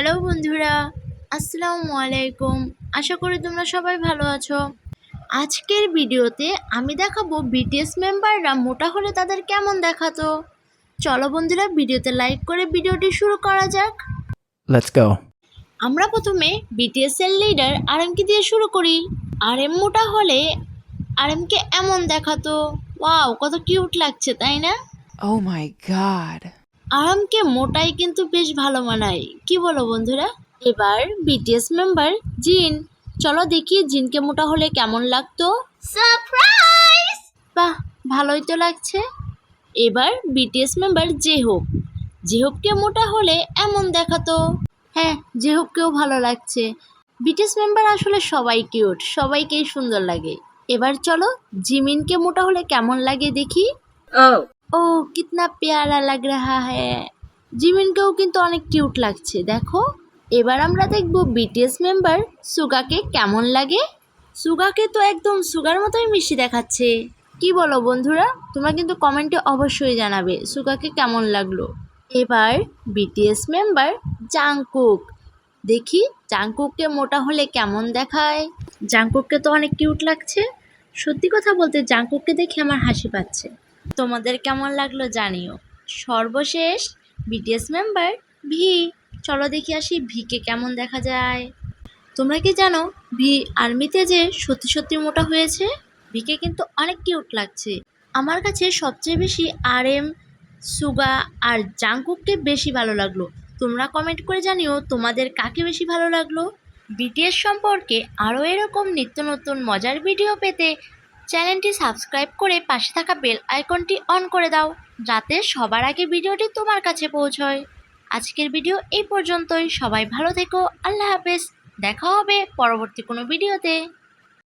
Hello বন্ধুরা আসসালামু আলাইকুম। আশা করি তোমরা সবাই ভালো আছো। আজকের ভিডিওতে আমি দেখাবো বিটিএস মেম্বাররা মোটা হলে তাদের কেমন দেখাতো। চলো বন্ধুরা ভিডিওতে লাইক করে ভিডিওটি শুরু করা যাক। Let's go. আমরা প্রথমে বিটিএস এর লিডার আরএমকে দিয়ে শুরু করি। আরএম মোটা হলে আরএমকে এমন দেখাতো। ওয়াও কত কিউট লাগছে তাই না? ও মাই god. আরামকে মোটাই কিন্তু বেশ ভালো মানায়। কি বলো বন্ধুরা? এবার বিটিএস মেম্বার জিন। চলো দেখি জিনকে মোটা হলে কেমন লাগতো। সারপ্রাইজ বাহ ভালোই তো লাগছে। এবার বিটিএস মেম্বার জেহোপ। জেহোপকে মোটা হলে এমন দেখাতো। হ্যাঁ জেহোপকেও ভালো লাগছে। বিটিএস মেম্বার আসলে সবাই কিউট সবাইকেই সুন্দর লাগে। এবার চলো জিমিনকে মোটা হলে কেমন লাগে দেখি। ও কিতনা পেয়ারা লাগ রাহা হ্যাঁ জিমিনকেও কিন্তু অনেক কিউট লাগছে। দেখো, এবার আমরা দেখব বিটিএস মেম্বার সুগাকে কেমন লাগে। সুগাকে তো একদম সুগার মতোই মিষ্টি দেখাচ্ছে। কি বলো বন্ধুরা? তোমরা কিন্তু কমেন্টে অবশ্যই জানাবে সুগাকে কেমন লাগল। এবার বিটিএস মেম্বার জাংকুক। দেখি, জাংকুককে মোটা হলে কেমন দেখায়? জাংকুককে তো অনেক কিউট লাগছে। সত্যি কথা বলতে, জাংকুককে দেখে আমার হাসি পাচ্ছে। তোমাদের কেমন লাগল জানিও। সর্বশেষ বিটিএস মেম্বার ভি চলো দেখি আসি ভিকে কেমন দেখা যায়। তোমরা কি জানো ভি আর্মিতে যে সত্যি সত্যি মোটা হয়েছে ভিকে কিন্তু অনেক কিউট লাগছে। আমার কাছে সবচেয়ে বেশি আর এম সুগা আর জাংকুককে বেশি ভালো লাগল। তোমরা কমেন্ট করে জানিও তোমাদের কাকে বেশি ভালো লাগল। বিটিএস সম্পর্কে আরও এরকম নিত্য নতুন মজার ভিডিও পেতে চ্যানেলটি সাবস্ক্রাইব করে পাশে থাকা বেল আইকনটি অন করে দাও, যাতে সবার আগে ভিডিওটি তোমার কাছে পৌঁছয়। আজকের ভিডিও এই পর্যন্তই। সবাই ভালো থেকো। আল্লাহ হাফেজ। দেখা হবে পরবর্তী কোনো ভিডিওতে।